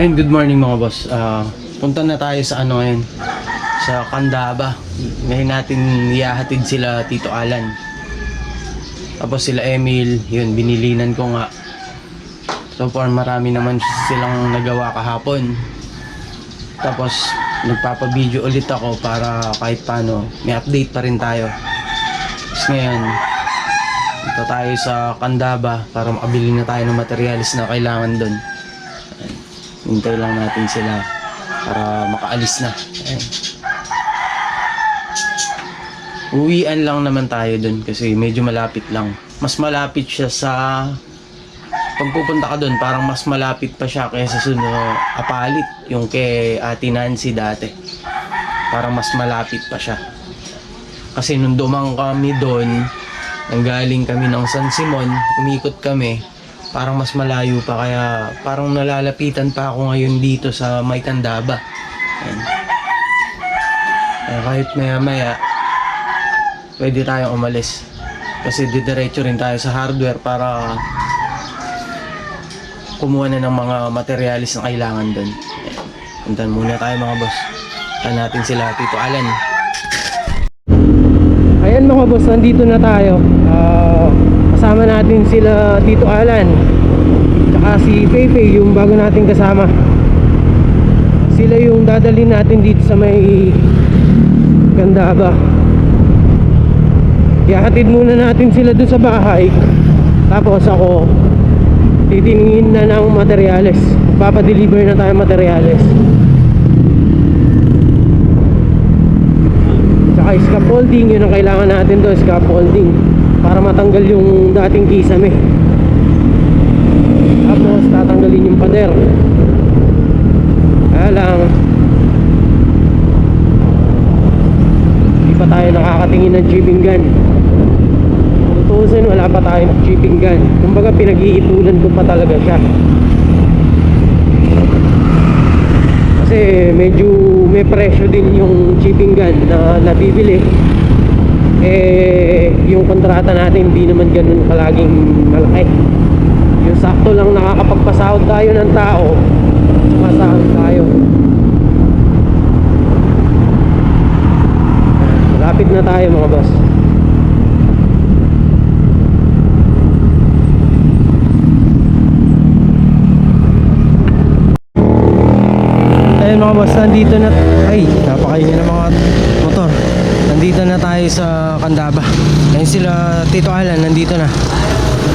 Ayun, good morning mga boss. Ah, punta na tayo sa ano ngayon, sa Candaba. Ngayon natin ihahatid sila Tito Alan. Tapos sila Emil, yun, binilinan ko nga. So far, marami naman silang nagawa kahapon. Tapos, nagpapabideo ulit ako para kahit paano, may update pa rin tayo. Tapos ngayon, ito tayo sa Candaba para makabili na tayo ng materialis na kailangan doon. Hintay lang natin sila para makaalis na. Ayan. Uwian lang naman tayo dun kasi medyo malapit lang. Mas malapit siya sa... Pag pupunta ka dun, parang mas malapit pa siya kaysa sa no, Apalit, yung kay Ate Nancy dati. Parang mas malapit pa siya. Kasi nung dumang kami doon, nanggaling kami ng San Simon, umikot kami, parang mas malayo pa kaya parang nalalapitan pa ako ngayon dito sa May Candaba. Ayan. Kaya kahit maya maya, pwede tayong umalis. Kasi didiretso rin tayo sa hardware para kumuha na ng mga materialis na kailangan doon. Puntan muna tayo mga boss. Puntan natin sila Tito Alan. Ayan mga boss, nandito na tayo. Ah, kasama natin sila Tito Alan. Tsaka si Pepe, yung bago nating kasama. Sila yung dadalhin natin dito sa may Gandaba. Ihahatid muna natin sila doon sa bahay. Tapos ako, titingin na ng materyales. Papadeliver na tayo materyales. Tsaka scaffolding, yun ang kailangan natin doon, scaffolding. Para matanggal yung dating kisame. Tapos tatanggalin yung pader. Kaya lang, hindi pa tayo nakakatingin ng chipping gun. Tutusin, wala pa tayong chipping gun. Kumbaga pinag-iipunan ko pa talaga siya. Kasi medyo may presyo din yung chipping gun na nabibili. Eh, yung kontrata natin hindi naman ganun kalaging malaki. Yung sakto lang nakakapagpasahod tayo ng tao, sumasahod tayo. Malapit na tayo mga boss. Ayun mga boss, nandito na Ay, napakaingin ng mga motor Nandito na tayo sa Candaba Ayun sila, Tito Alan, nandito na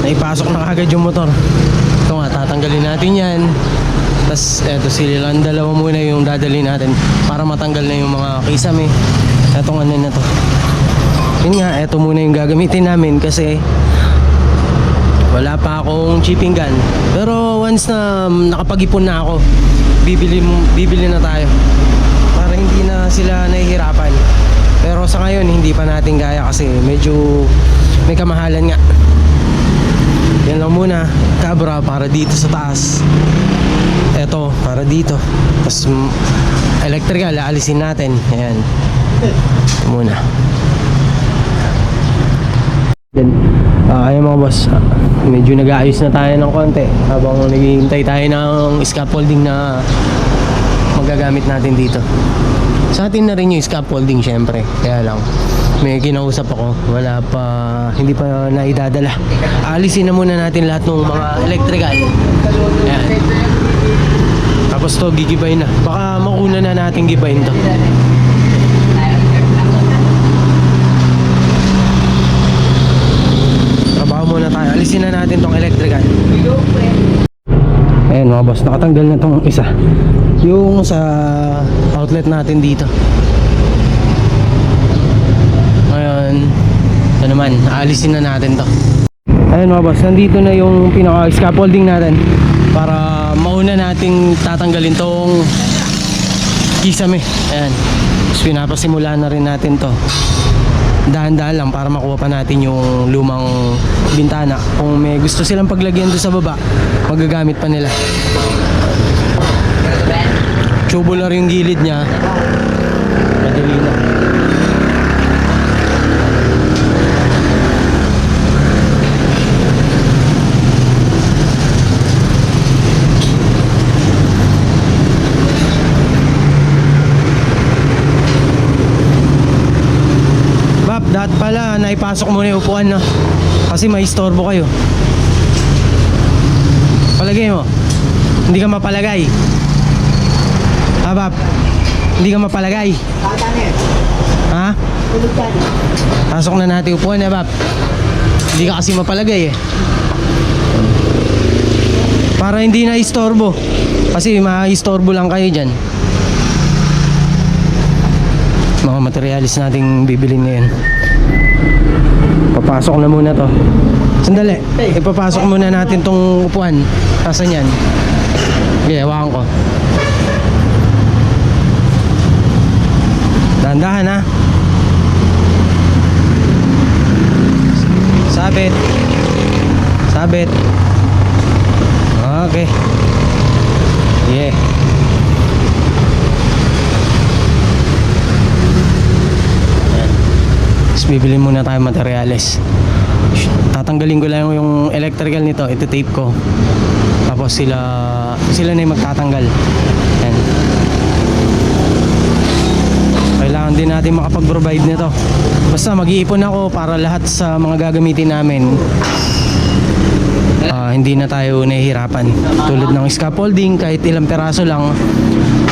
Naipasok na agad yung motor Ito nga, tatanggalin natin yan Tapos, eto sila lang dalawa muna yung dadalhin natin Para matanggal na yung mga kisame Etong ano na to Yun nga, eto muna yung gagamitin namin Kasi wala pa akong chipping gun. Pero once na um, nakapag-ipon na ako, bibili, bibili na tayo. Para hindi na sila nahihirapan. Pero sa ngayon, hindi pa natin kaya kasi medyo may kamahalan nga. Yan lang muna. Cabra para dito sa taas. Eto, para dito. Tapos mm, electrical, aalisin natin. Ayan. Muna. Then, ah, ayun mga boss, ah, medyo nag-aayos na tayo ng konti habang naghihintay tayo ng scaffolding na magagamit natin dito. Sa atin na rin yung scaffolding syempre, kaya lang may kinausap ako, wala pa, hindi pa naidadala. Alisin na muna natin lahat ng mga electrical. Ayan. Tapos to, gigibayin na. Baka mauna na natin gibayin to. Trabaho muna tayo. Alisin na natin tong electrical. Ayan mga boss, nakatanggal na tong isa. Yung sa outlet natin dito. Ngayon, ito naman, alisin na natin to. Ayan mga boss, nandito na yung pinaka scaffolding natin para mauna nating tatanggalin tong kisame. Ayan. Tapos pinapasimula na rin natin to dahan-dahan lang para makuha pa natin yung lumang bintana. Kung may gusto silang paglagyan doon sa baba, magagamit pa nila tubular yung gilid niya. Madali na Bab, dapat pala naipasok muna yung upuan no? kasi may istorbo kayo. Palagay mo. Hindi ka mapalagay. Habab. Hindi ka mapalagay. Ha? Pasok na natin upuan, Habab. Hindi ka kasi mapalagay eh. Para hindi na istorbo. Kasi ma-istorbo lang kayo dyan. Mga materialis nating bibilin ngayon. Papasok na muna to. Sandali. Ipapasok muna natin tong upuan. Tasan yan. Okay, hawakan ko. Dahan-dahan ha. Sabit. Sabit. Okay. Yeah. Tapos bibili muna tayo materyales. Tatanggalin ko lang yung electrical nito, ito tape ko. Tapos sila sila na yung magtatanggal. Ayan. Din natin makapag-provide nito. Basta mag-iipon ako para lahat sa mga gagamitin namin ah, hindi na tayo nahihirapan. Tulad ng scaffolding, kahit ilang peraso lang,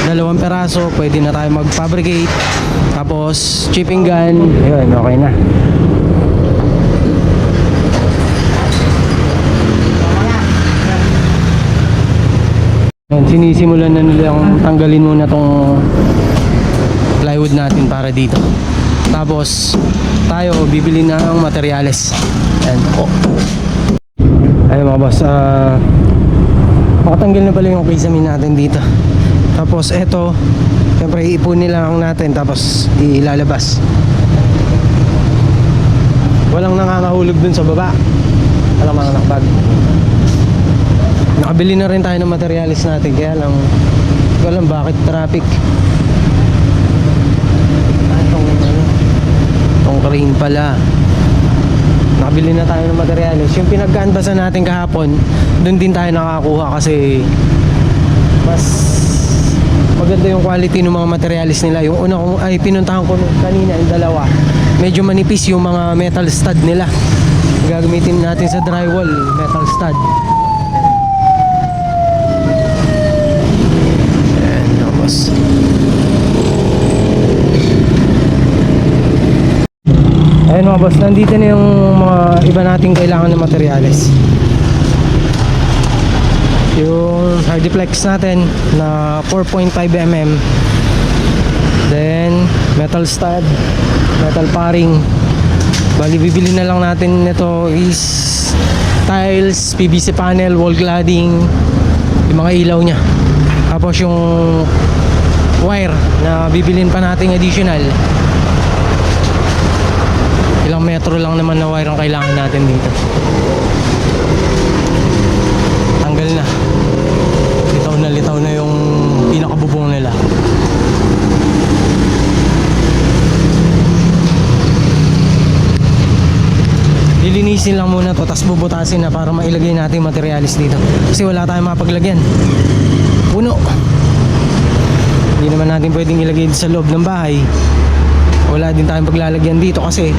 dalawang peraso, pwede na tayo mag-fabricate. Tapos, chipping gun, yun, okay na. Yan, sinisimulan na nilang tanggalin muna tong plywood natin para dito. Tapos, tayo bibili na ng materyales. Yan. Oh. Ayun mga boss, ah makatanggal na pala yung kisame natin dito. Tapos eto, siyempre iipunin lang natin tapos ilalabas. Walang nangangahulog dun sa baba. Walang mga nakbag. Nakabili na rin tayo ng materialis natin kaya lang ko alam bakit traffic. Ah, Itong, ano, itong crane pala nakabili na tayo ng materials. Yung pinag-canvasan natin kahapon, doon din tayo nakakuha kasi mas maganda yung quality ng mga materials nila. Yung una kong, ay pinuntahan ko kanina, yung dalawa. Medyo manipis yung mga metal stud nila. Gagamitin natin sa drywall, metal stud. Ayun mga boss, nandito na yung mga iba nating kailangan ng materyales. Yung hardiplex natin na 4.5 mm. Then, metal stud, metal paring. Bali, bibili na lang natin nito is tiles, PVC panel, wall cladding, yung mga ilaw niya. Tapos yung wire na bibilin pa nating additional ilang metro lang naman na wire ang kailangan natin dito. Tanggal na. Litaw na litaw na yung pinakabubong nila. Lilinisin lang muna to tapos bubutasin na para mailagay natin materialis dito. Kasi wala tayong mapaglagyan. Puno. Hindi naman natin pwedeng ilagay sa loob ng bahay. Wala din tayong paglalagyan dito kasi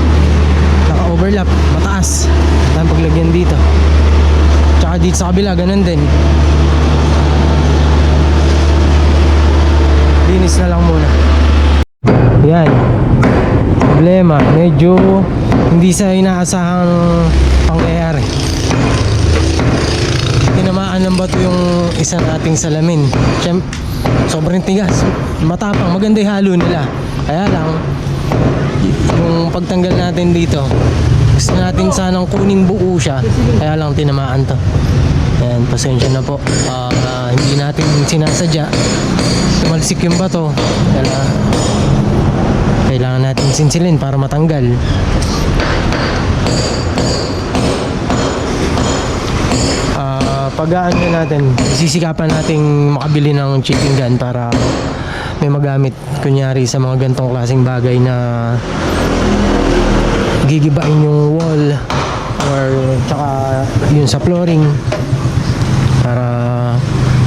naka-overlap, mataas. Tayong paglagyan dito. Tsaka dito sa kabila, ganun din. Linis na lang muna. Yan. Problema, medyo hindi sa inaasahang pangyayari tinamaan ng bato yung isa nating salamin. Siyem, sobrang tigas. Matapang, maganda yung halo nila. Kaya lang yung pagtanggal natin dito. Gusto natin sanang kuning buo siya. Kaya lang tinamaan to. Ayan, pasensya na po. Ah, hindi natin sinasadya. Tumalsik yung bato. Kaya kailangan natin sinsilin para matanggal. Ah, pag ano natin sisikapan nating makabili ng chipping gun para may magamit kunyari sa mga gantong klaseng bagay na gigibain yung wall or tsaka yun sa flooring para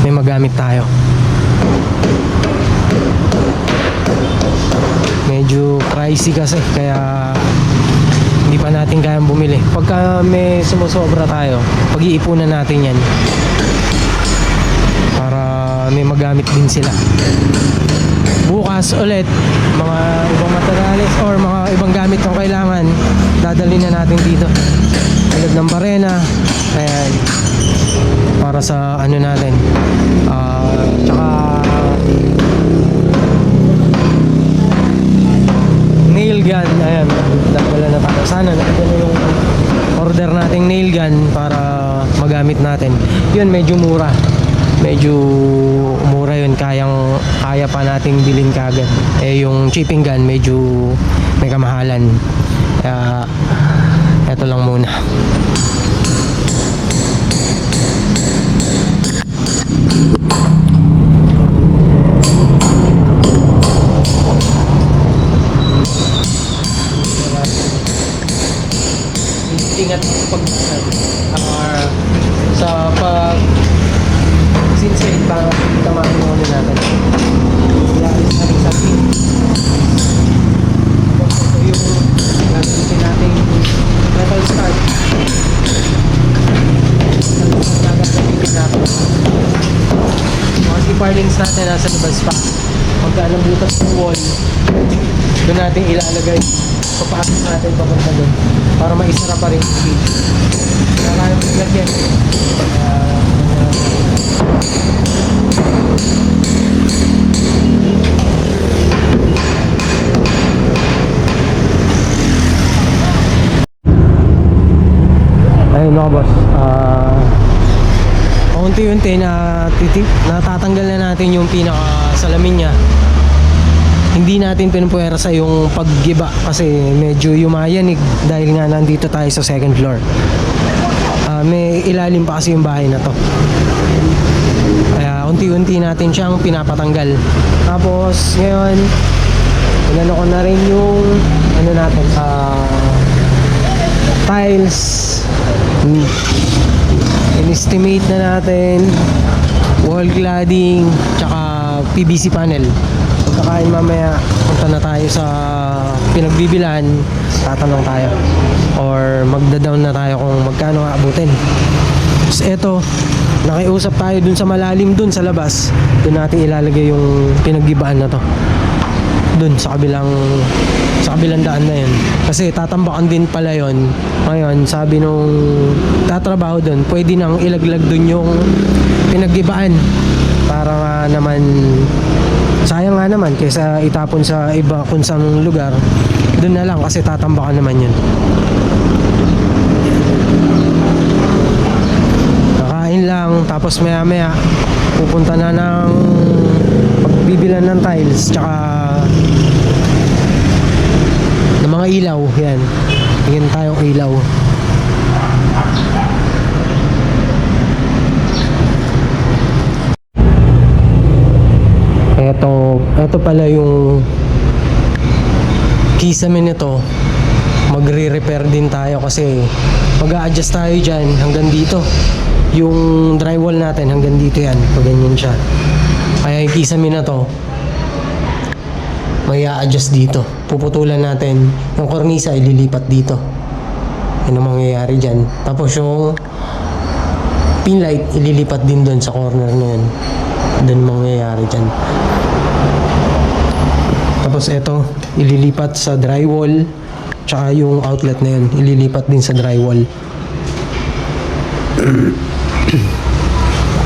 may magamit tayo medyo pricey kasi kaya pa natin kayang bumili. Pagka may sumusobra tayo, pag-iipunan natin yan. May magamit din sila. Bukas ulit, mga ibang materials or mga ibang gamit na kailangan, dadalhin na natin dito. Tulad ng barena, ayan, para sa ano natin. Ah, tsaka nail gun, ayan, dagdala na tayo. Sana nakita na yung order nating nail gun para magamit natin. Yun, medyo mura. Medyo mura yun, kayang kaya pa nating bilhin kagad. Eh, yung chipping gun, medyo may kamahalan. Kaya, eto lang muna. ingat pag uh, sa para tamaan mo ulit natin ialis natin sa pin ito yung gagamitin natin metal start tapos ang gagamitin natin mga zipper links natin nasa labas pa. Pagka anong butas ng wall. Doon natin ilalagay. Papasok natin papunta doon. Para maisara pa rin yung cage kaya kaya mo unti-unti na titik natatanggal na natin yung pinaka salamin niya. Hindi natin pinupuwersa yung paggiba kasi medyo yumayanig dahil nga nandito tayo sa second floor. Ah, may ilalim pa kasi yung bahay na to. Kaya unti-unti natin siyang pinapatanggal. Tapos ngayon inano ko na rin yung ano natin ah tiles. Hmm. In-estimate na natin wall cladding tsaka PVC panel. Pagkakain mamaya punta na tayo sa pinagbibilan tatanong tayo. Or magda-down na tayo kung magkano aabutin. Tapos eto nakiusap tayo dun sa malalim dun sa labas. Dun natin ilalagay yung pinaggibaan na to dun sa kabilang sa kabilang daan na yun. Kasi tatambakan din pala yun. Ngayon sabi nung tatrabaho dun pwede nang ilaglag dun yung pinaggibaan para nga naman sayang nga naman kaysa itapon sa iba kung saan lugar dun na lang kasi tatambakan naman yun. Kakain lang tapos maya maya pupunta na ng pagbibilan ng tiles tsaka ng mga ilaw yan. Tingin tayong ilaw. Eto eto pala yung kisame nito. Magre-repair din tayo kasi mag adjust tayo dyan hanggang dito. Yung drywall natin hanggang dito yan. Pag ganyan siya. Kaya yung kisame na to may adjust dito. Puputulan natin. Yung kornisa ililipat dito. Yun ang mangyayari dyan. Tapos yung pin light ililipat din doon sa corner na yun. Doon mangyayari dyan. Tapos ito ililipat sa drywall tsaka yung outlet na yun. Ililipat din sa drywall.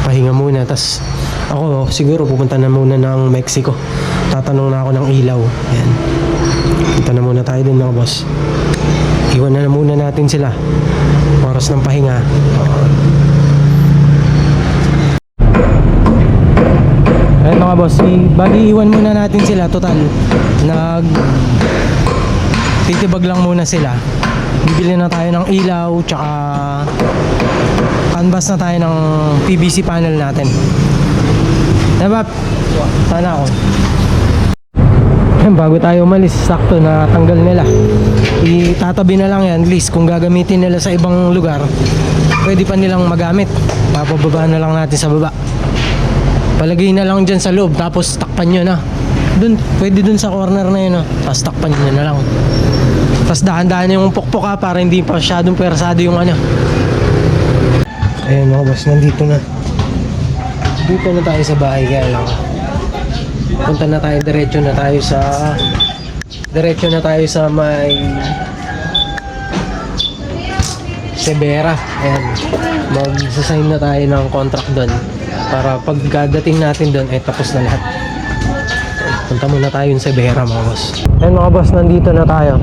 Pahinga muna tas ako siguro pupunta na muna ng Mexico tatanong na ako ng ilaw yan punta na muna tayo dun mga boss iwan na, na muna natin sila oras ng pahinga Ayun mga boss, i- bali iwan muna natin sila total. Nag titibag lang muna sila. Bibili na tayo ng ilaw tsaka canvas na tayo ng PVC panel natin. Diba? Sana ako. Yan, bago tayo umalis, sakto na tanggal nila. Itatabi na lang yan, at least kung gagamitin nila sa ibang lugar, pwede pa nilang magamit. Papababa na lang natin sa baba. Palagay na lang dyan sa loob, tapos takpan nyo na. Dun, pwede dun sa corner na yun, oh. tapos takpan nyo na lang. Tapos dahan-dahan yung pukpok ha, para hindi pa masyadong persado yung ano. Ayun mga boss, nandito na. Dito na tayo sa bahay kaya lang. Punta na tayo, diretso na tayo sa... Diretso na tayo sa may... Severa. Ayan. Magsasign na tayo ng contract doon. Para pagkadating natin doon, ay tapos na lahat. Punta muna tayo sa Severa mga boss. Ayan mga boss, nandito na tayo.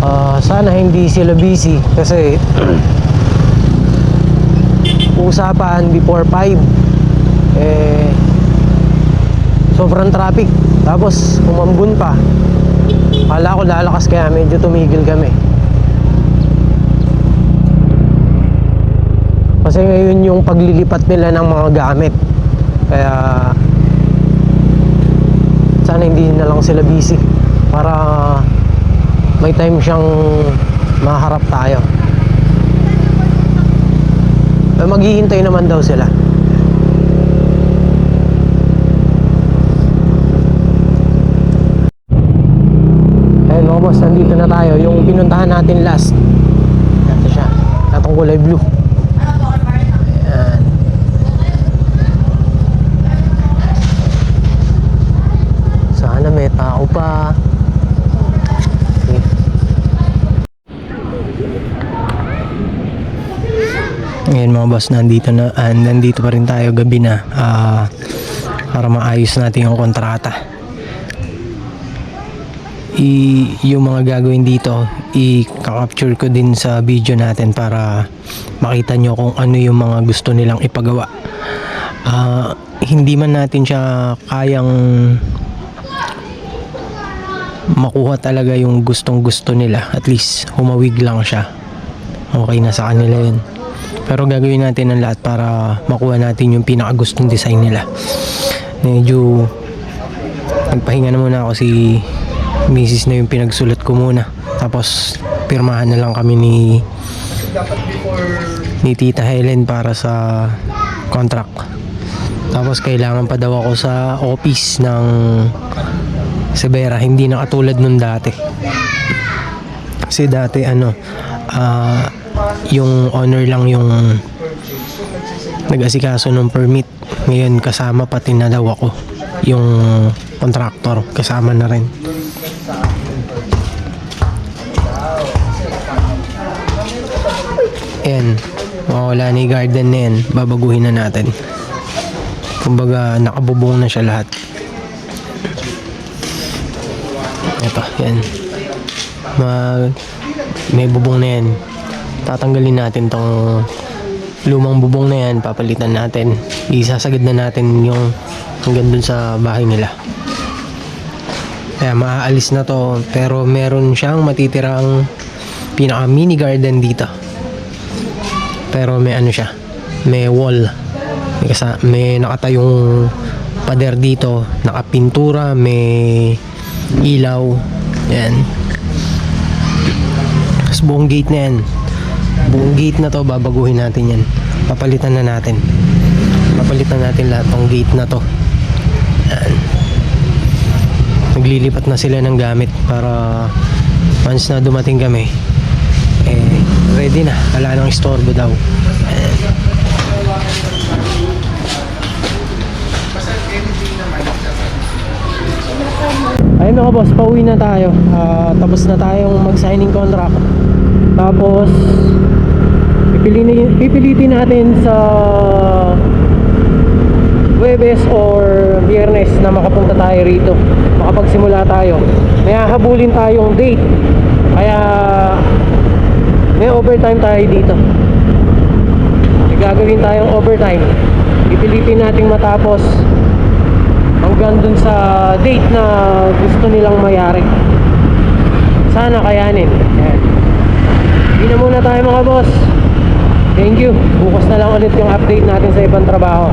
Ah, sana hindi sila busy kasi usapan before 5 eh sobrang traffic. Tapos umambun pa. Kala ko lalakas kaya medyo tumigil kami. Kasi ngayon yung paglilipat nila ng mga gamit. Kaya sana hindi na lang sila busy. Para may time siyang maharap tayo. Eh, maghihintay naman daw sila. Boss, nandito na tayo. Yung pinuntahan natin last. Ito siya. Itong kulay blue. Ayan. Sana may pa. Okay. Ngayon mga boss, nandito na ah, nandito pa rin tayo gabi na ah, para maayos natin yung kontrata. I, yung mga gagawin dito, i-capture ko din sa video natin para makita nyo kung ano yung mga gusto nilang ipagawa. Ah, hindi man natin siya kayang makuha talaga yung gustong gusto nila. At least humawig lang siya. Okay na sa kanila yun. Pero gagawin natin ang lahat para makuha natin yung pinakagustong design nila. Medyo nagpahinga na muna ako si misis na yung pinagsulat ko muna. Tapos pirmahan na lang kami ni ni Tita Helen para sa contract. Tapos kailangan pa daw ako sa office ng Severa. Hindi na katulad nung dati. Kasi dati ano, ah, yung owner lang yung nag-asikaso ng permit. Ngayon kasama pati na daw ako. Yung contractor kasama na rin. Ayan. Mawala na yung garden na yan. Babaguhin na natin. Kumbaga nakabubong na siya lahat. Ito, yan. Mag, may bubong na yan. Tatanggalin natin tong lumang bubong na yan. Papalitan natin. Isasagad na natin yung hanggang dun sa bahay nila. Kaya maaalis na to. Pero meron siyang matitirang pinaka mini garden dito. Pero may ano siya. May wall. May, kasa, may nakatayong pader dito. Nakapintura. May ilaw. Yan. Tapos buong gate na yan. Buong gate na to, babaguhin natin yan. Papalitan na natin. Papalitan natin lahat ng gate na to. Yan. Naglilipat na sila ng gamit para once na dumating kami, ready na. Wala nang istorbo daw. Yan. Ayun mga boss, pauwi na tayo. Ah, tapos na tayong mag-signing contract. Tapos, pipilitin, pipilitin natin sa Webes or Biyernes na makapunta tayo rito. Makapagsimula tayo. May hahabulin tayong date. Kaya, may overtime tayo dito. May gagawin tayong overtime. Pipilitin nating matapos hanggang dun sa date na gusto nilang mayari. Sana kayanin. Ayan. Hindi na muna tayo mga boss. Thank you. Bukas na lang ulit yung update natin sa ibang trabaho.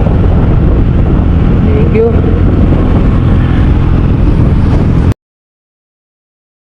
Thank you.